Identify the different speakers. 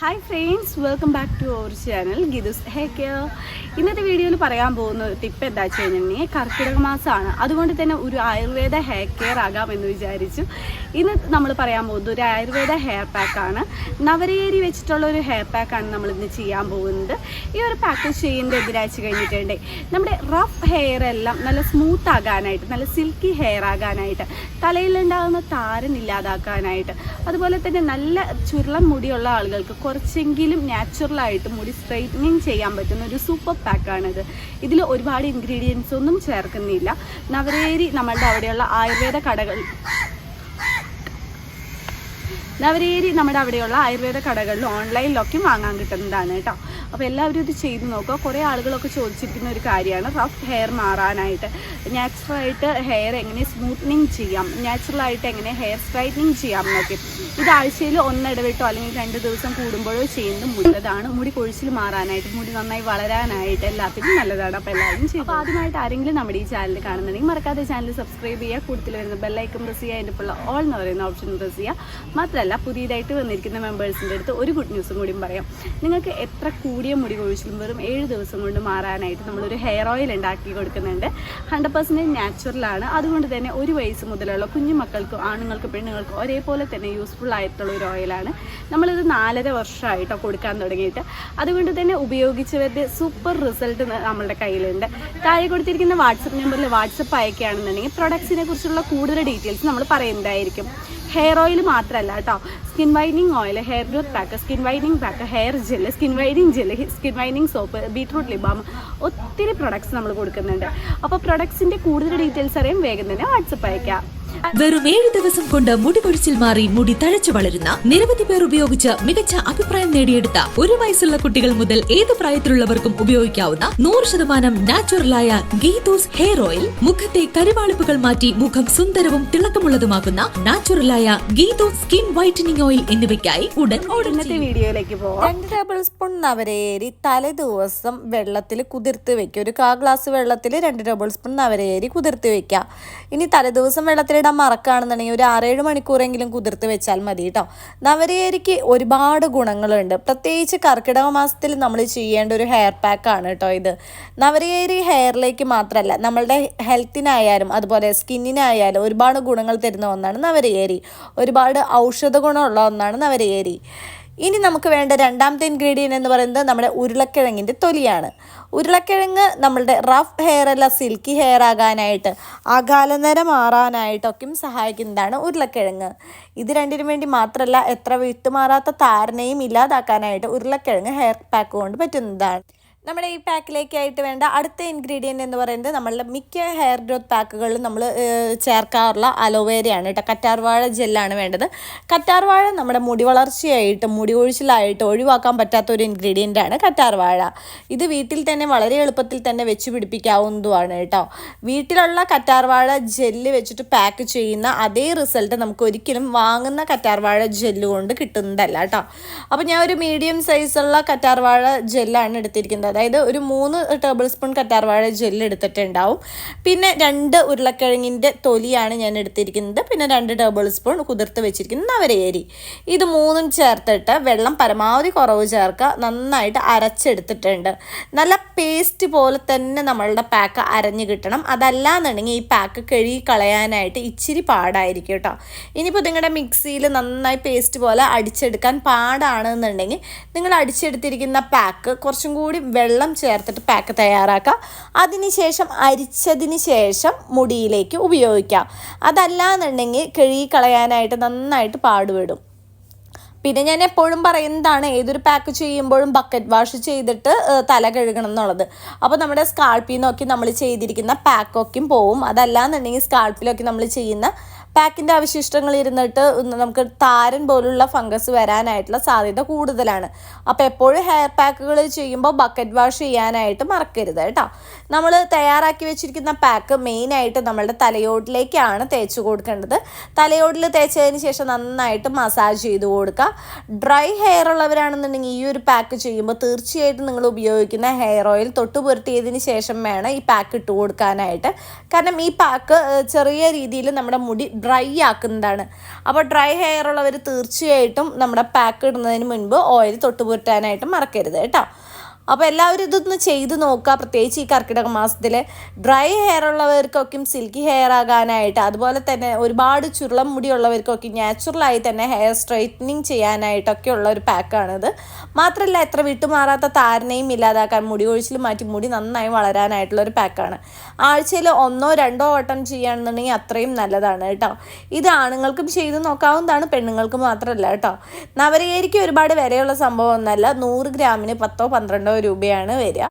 Speaker 1: Hi friends welcome back to our channel Geethu's hair care ഇന്നത്തെ വീഡിയോയിൽ പറയാൻ പോകുന്ന ടിപ്പ് എന്താ വെച്ച് കഴിഞ്ഞിട്ടുണ്ടെങ്കിൽ കർക്കിടക മാസമാണ്. അതുകൊണ്ട് തന്നെ ഒരു ആയുർവേദ ഹെയർ കെയർ ആകാമെന്ന് വിചാരിച്ചു ഇന്ന് നമ്മൾ പറയാൻ പോകുന്നത് ഒരു ആയുർവേദ ഹെയർ പാക്കാണ് നവരേരി വെച്ചിട്ടുള്ള ഒരു ഹെയർ പാക്കാണ് നമ്മൾ ഇന്ന് ചെയ്യാൻ പോകുന്നത്. ഈ ഒരു പാക്ക് ചെയ്യുന്നത് എതിരാഴ്ച കഴിഞ്ഞിട്ടുണ്ടേ. നമ്മുടെ റഫ് ഹെയർ എല്ലാം നല്ല സ്മൂത്ത് ആകാനായിട്ട് നല്ല സിൽക്കി ഹെയർ ആകാനായിട്ട് തലയിലുണ്ടാകുന്ന താരൻ ഇല്ലാതാക്കാനായിട്ട് അതുപോലെ തന്നെ നല്ല ചുരുളൻ മുടിയുള്ള ആളുകൾക്ക് കുറച്ചെങ്കിലും നാച്ചുറലായിട്ട് മുടി സ്ട്രൈറ്റനിങ് ചെയ്യാൻ പറ്റുന്ന ഒരു സൂപ്പർ പാക്കാണിത് ഇതിൽ ഒരുപാട് ഇൻഗ്രീഡിയൻസ് ഒന്നും ചേർക്കുന്നില്ല. നവരേരി നമ്മളുടെ അവിടെയുള്ള ആയുർവേദ കടകൾ നവരേരി നമ്മുടെ അവിടെയുള്ള ആയുർവേദ കടകളിലും ഓൺലൈനിലൊക്കെ വാങ്ങാൻ കിട്ടുന്നതാണ് കേട്ടോ. അപ്പോൾ എല്ലാവരും ഇത് ചെയ്ത് നോക്കുക. കുറേ ആളുകളൊക്കെ ചോദിച്ചിരിക്കുന്ന ഒരു കാര്യമാണ്. റഫ് ഹെയർ മാറാനായിട്ട്. നാച്ചുറലായിട്ട് ഹെയർ എങ്ങനെ സ്മൂത്തനിങ് ചെയ്യാം? നാച്ചുറലായിട്ട് എങ്ങനെ ഹെയർ സ്ട്രൈറ്റനിങ് ചെയ്യാം എന്നൊക്കെ. ഇത് ആഴ്ചയിൽ ഒന്നിടവിട്ടോ അല്ലെങ്കിൽ രണ്ട് ദിവസം കൂടുമ്പോഴോ ചെയ്യുന്നത് മുല്ലതാണ്. മുടി കൊഴിച്ചിൽ മാറാനായിട്ട് മുടി നന്നായി വളരാനായിട്ട് എല്ലാത്തിനും നല്ലതാണ്. അപ്പോൾ എല്ലാവരും ചെയ്യും അപ്പോൾ ആദ്യമായിട്ട് ആരെങ്കിലും നമ്മുടെ ഈ ചാനൽ കാണുന്നുണ്ടെങ്കിൽ മറക്കാതെ ചാനൽ സബ്സ്ക്രൈബ് ചെയ്യുക. കൂടുതൽ വരുന്ന ബെല്ലൈക്കൺ പ്രസ് ചെയ്യുക. അതിന്റെ ഉള്ള ഓൾ എന്ന് പറയുന്ന ഓപ്ഷൻ പ്രസ് ചെയ്യുക. മാത്രമല്ല പുതിയതായിട്ട് വന്നിരിക്കുന്ന മെമ്പേഴ്സിന്റെ അടുത്ത് ഒരു ഗുഡ് ന്യൂസും കൂടിയും പറയാം. നിങ്ങൾക്ക് എത്ര കൂടിയ മുടി കൊഴിച്ചിലും വെറും ഏഴ് ദിവസം കൊണ്ട് മാറാനായിട്ട് നമ്മളൊരു ഹെയർ ഓയിൽ ഉണ്ടാക്കി കൊടുക്കുന്നുണ്ട്. ഹൺഡ്രഡ് പെർസെന്റേജ് നാച്ചുറലാണ് അതുകൊണ്ട് തന്നെ ഒരു വയസ്സ് മുതലുള്ള കുഞ്ഞു മക്കൾക്കും ആണുങ്ങൾക്കും പെണ്ണുങ്ങൾക്കും ഒരേപോലെ തന്നെ യൂസ്ഫുൾ ആയിട്ടുള്ള ഒരു ഓയിലാണ് നമ്മളിത് നാലര വർഷമായിട്ടോ കൊടുക്കാൻ തുടങ്ങിയിട്ട്. അതുകൊണ്ട് തന്നെ ഉപയോഗിച്ചവരുടെ സൂപ്പർ റിസൾട്ട് നമ്മളുടെ കയ്യിലുണ്ട്. താഴെ കൊടുത്തിരിക്കുന്ന വാട്സപ്പ് നമ്പറിൽ വാട്സപ്പ് അയക്കുകയാണെന്നുണ്ടെങ്കിൽ പ്രൊഡക്ട്സിനെ കുറിച്ചുള്ള കൂടുതൽ ഡീറ്റെയിൽസ് നമ്മൾ പറയുന്നതായിരിക്കും. ഹെയർ ഓയിൽ മാത്രമല്ല കേട്ടോ. Skin whitening oil hair growth pack skin whitening pack hair gel skin whitening gel skin whitening soap beetroot lip balm ഒത്തിരി പ്രൊഡക്ട്സ് നമ്മൾ കൊടുക്കുന്നുണ്ട്. അപ്പോൾ പ്രൊഡക്ട്സിന്റെ കൂടുതൽ ഡീറ്റെയിൽസ് അറിയാൻ വേഗം തന്നെ വാട്സപ്പ് അയക്കാം
Speaker 2: വെറും ഏഴ് ദിവസം കൊണ്ട് മുടി കൊഴിച്ചിൽ മാറി മുടി തഴച്ചു വളരുന്ന നിരവധി പേർ ഉപയോഗിച്ച് മികച്ച അഭിപ്രായം നേടിയെടുത്ത ഒരു വയസ്സുള്ള കുട്ടികൾ മുതൽ ഏത് പ്രായത്തിലുള്ളവർക്കും ഉപയോഗിക്കാവുന്ന നൂറ് ശതമാനം നാച്ചുറലായ ഗീതൂസ് ഹെയർ ഓയിൽ മുഖത്തെ കരിവാളിപ്പുകൾ മാറ്റി മുഖം സുന്ദരവും തിളക്കമുള്ളതുമാക്കുന്ന നാച്ചുറലായ ഗീതൂസ് സ്കിൻ വൈറ്റനിങ് ഓയിൽ എന്നിവയ്ക്കായി ഉടൻ ഓർഡർ
Speaker 1: ഇന്നത്തെ വീഡിയോയിലേക്ക് പോകാം
Speaker 3: രണ്ട് ടേബിൾ സ്പൂൺ നവരയേരി തലേ ദിവസം വെള്ളത്തിൽ കുതിർത്ത് വെക്കുക. ഒരു കാ ഗ്ലാസ് വെള്ളത്തിൽ രണ്ട് ടേബിൾ സ്പൂൺ നവരയേരി കുതിർത്ത് വെക്കുക. ഇനി തലേ ദിവസം വെള്ളത്തിലിടാൻ മറക്കുകയാണെന്നുണ്ടെങ്കിൽ ഒരു ആറേഴ് മണിക്കൂറെങ്കിലും കുതിർത്ത് വെച്ചാൽ മതി കേട്ടോ. നവരേരിക്ക് ഒരുപാട് ഗുണങ്ങളുണ്ട്. പ്രത്യേകിച്ച് കർക്കിടക മാസത്തിൽ നമ്മൾ ചെയ്യേണ്ട ഒരു ഹെയർ പാക്കാണ് കേട്ടോ ഇത്. നവരേരി ഹെയറിലേക്ക് മാത്രമല്ല നമ്മളുടെ ഹെൽത്തിനായാലും അതുപോലെ സ്കിന്നിനായാലും ഒരുപാട് ഗുണങ്ങൾ തരുന്ന ഒന്നാണ് നവരയേരി ഒരുപാട് ഔഷധ ഗുണമുള്ള ഒന്നാണ് നവരയേരി ഇനി നമുക്ക് വേണ്ട രണ്ടാമത്തെ ഇൻഗ്രീഡിയന്റ് എന്ന് പറയുന്നത് നമ്മുടെ ഉരുളക്കിഴങ്ങിന്റെ തൊലിയാണ്. ഉരുളക്കിഴങ്ങ് നമ്മളുടെ റഫ് ഹെയർ അല്ല സിൽക്കി ഹെയർ ആകാനായിട്ട് അകാലനര മാറാനായിട്ടൊക്കെയും സഹായിക്കുന്നതാണ് ഉരുളക്കിഴങ്ങ്. ഇത് രണ്ടിനും വേണ്ടി മാത്രമല്ല എത്ര വിട്ടുമാറാത്ത താരനയും ഇല്ലാതാക്കാനായിട്ട് ഉരുളക്കിഴങ്ങ് ഹെയർ പാക്ക് കൊണ്ട് പറ്റുന്നതാണ്. നമ്മുടെ ഈ പാക്കിലേക്കായിട്ട് വേണ്ട അടുത്ത ഇൻഗ്രീഡിയന്റ് എന്ന് പറയുന്നത് നമ്മളുടെ മിക്ക ഹെയർ ഗ്രോത്ത് പാക്കുകളിലും നമ്മൾ ചേർക്കാറുള്ള അലോവേരയാണ് കേട്ടോ. കറ്റാർവാഴ ജെല്ലാണ് വേണ്ടത്. കറ്റാർവാഴ നമ്മുടെ മുടി വളർച്ചയായിട്ട് മുടി കൊഴിച്ചിലായിട്ട് ഒഴിവാക്കാൻ പറ്റാത്ത ഒരു ഇൻഗ്രീഡിയന്റാണ് കറ്റാർവാഴ. ഇത് വീട്ടിൽ തന്നെ വളരെ എളുപ്പത്തിൽ തന്നെ വെച്ച് പിടിപ്പിക്കാവുന്നതുമാണ് കേട്ടോ. വീട്ടിലുള്ള കറ്റാർവാഴ ജെല്ല് വെച്ചിട്ട് പാക്ക് ചെയ്യുന്ന അതേ റിസൾട്ട് നമുക്ക് ഒരിക്കലും വാങ്ങുന്ന കറ്റാർവാഴ ജെല്ല് കൊണ്ട് കിട്ടുന്നതല്ല കേട്ടോ. അപ്പോൾ ഞാൻ ഒരു മീഡിയം സൈസുള്ള കറ്റാർവാഴ ജെല്ലാണ് എടുത്തിരിക്കുന്നത്. അതായത് ഒരു മൂന്ന് ടേബിൾ സ്പൂൺ കറ്റാർവാഴ ജെല്ല് എടുത്തിട്ടുണ്ടാവും. പിന്നെ രണ്ട് ഉരുളക്കിഴങ്ങിന്റെ തൊലിയാണ് ഞാൻ എടുത്തിരിക്കുന്നത്. പിന്നെ രണ്ട് ടേബിൾ സ്പൂൺ കുതിർത്ത് വെച്ചിരിക്കുന്ന നവരയേരി ഇത് മൂന്നും ചേർത്തിട്ട് വെള്ളം പരമാവധി കുറവ് ചേർക്കുക. നന്നായിട്ട് അരച്ചെടുത്തിട്ടുണ്ട്. നല്ല പേസ്റ്റ് പോലെ തന്നെ നമ്മളുടെ പാക്ക് അരഞ്ഞു കിട്ടണം. അതല്ലാന്നുണ്ടെങ്കിൽ ഈ പാക്ക് കഴുകി കളയാനായിട്ട് ഇച്ചിരി പാടായിരിക്കും കേട്ടോ. ഇനിയിപ്പോൾ നിങ്ങളുടെ മിക്സിയിൽ നന്നായി പേസ്റ്റ് പോലെ അടിച്ചെടുക്കാൻ പാടാണെന്നുണ്ടെങ്കിൽ നിങ്ങൾ അടിച്ചെടുത്തിരിക്കുന്ന പാക്ക് കുറച്ചും കൂടി വെള്ളം ചേർത്തിട്ട് പാക്ക് തയ്യാറാക്കുക അതിനുശേഷം അരിച്ചതിന് ശേഷം മുടിയിലേക്ക് ഉപയോഗിക്കാം. അതല്ലാന്നുണ്ടെങ്കിൽ കിഴി കളയാനായിട്ട് നന്നായിട്ട് പാടുപെടും. പിന്നെ ഞാൻ എപ്പോഴും പറയുന്നതാണ് ഏതൊരു പാക്ക് ചെയ്യുമ്പോഴും ബക്കറ്റ് വാഷ് ചെയ്തിട്ട് തല കഴുകണം എന്നുള്ളത്. അപ്പോൾ നമ്മുടെ സ്കാൾപ്പിൽ നോക്കി നമ്മൾ ചെയ്തിരിക്കുന്ന പാക്കൊക്കെയും പോവും. അതല്ലാന്നുണ്ടെങ്കിൽ സ്കാൾപ്പിലൊക്കെ നമ്മൾ ചെയ്യുന്ന പാക്കിന്റെ അവശിഷ്ടങ്ങൾ ഇരുന്നിട്ട് നമുക്ക് താരൻ പോലുള്ള ഫംഗസ് വരാനായിട്ടുള്ള സാധ്യത കൂടുതലാണ്. അപ്പോൾ എപ്പോഴും ഹെയർ പാക്കുകൾ ചെയ്യുമ്പോൾ ബക്കറ്റ് വാഷ് ചെയ്യാനായിട്ട് മറക്കരുത് കേട്ടോ. നമ്മൾ തയ്യാറാക്കി വെച്ചിരിക്കുന്ന പാക്ക് മെയിനായിട്ട് നമ്മളുടെ തലയോട്ടിലേക്കാണ് തേച്ച് കൊടുക്കേണ്ടത്. തലയോട്ടിൽ തേച്ചതിന് ശേഷം നന്നായിട്ട് മസാജ് ചെയ്ത് കൊടുക്കുക. ഡ്രൈ ഹെയർ ഉള്ളവരാണെന്നുണ്ടെങ്കിൽ ഈ ഒരു പാക്ക് ചെയ്യുമ്പോൾ തീർച്ചയായിട്ടും നിങ്ങൾ ഉപയോഗിക്കുന്ന ഹെയർ ഓയിൽ തൊട്ട് പുരട്ടിയതിന് ശേഷം വേണം ഈ പാക്ക് ഇട്ട് കൊടുക്കാനായിട്ട്. കാരണം ഈ പാക്ക് ചെറിയ രീതിയിൽ നമ്മുടെ മുടി ഡ്രൈ ആക്കുന്നതാണ്. അപ്പോൾ ഡ്രൈ ഹെയർ ഉള്ളവർ തീർച്ചയായിട്ടും നമ്മുടെ പാക്ക് ഇടുന്നതിന് മുൻപ് ഓയിൽ തൊട്ട് പുരട്ടാനായിട്ട് മറക്കരുത് കേട്ടോ. അപ്പോൾ എല്ലാവരും ഇതൊന്ന് ചെയ്ത് നോക്കുക. പ്രത്യേകിച്ച് ഈ കർക്കിടക മാസത്തിൽ ഡ്രൈ ഹെയർ ഉള്ളവർക്കൊക്കെയും സിൽക്കി ഹെയർ ആകാനായിട്ട് അതുപോലെ തന്നെ ഒരുപാട് ചുരുളം മുടിയുള്ളവർക്കൊക്കെ നാച്ചുറലായി തന്നെ ഹെയർ സ്ട്രൈറ്റനിങ് ചെയ്യാനായിട്ടൊക്കെ ഉള്ള ഒരു പാക്കാണിത് മാത്രമല്ല എത്ര വിട്ടുമാറാത്ത താരനെയും ഇല്ലാതാക്കാൻ മുടി ഒഴിച്ചിൽ മാറ്റി മുടി നന്നായി വളരാനായിട്ടുള്ള ഒരു പാക്കാണ് ആഴ്ചയിൽ ഒന്നോ രണ്ടോ വട്ടം ചെയ്യുകയാണെന്നുണ്ടെങ്കിൽ അത്രയും നല്ലതാണ് കേട്ടോ. ഇത് ആണുങ്ങൾക്കും ചെയ്ത് നോക്കാവുന്നതാണ് പെണ്ണുങ്ങൾക്ക് മാത്രമല്ല കേട്ടോ. നവരയേരിക്ക് ഒരുപാട് വിലയുള്ള സംഭവം ഒന്നല്ല നൂറ് ഗ്രാമിന് പത്തോ പന്ത്രണ്ടോ രൂപയാണ് വരിക.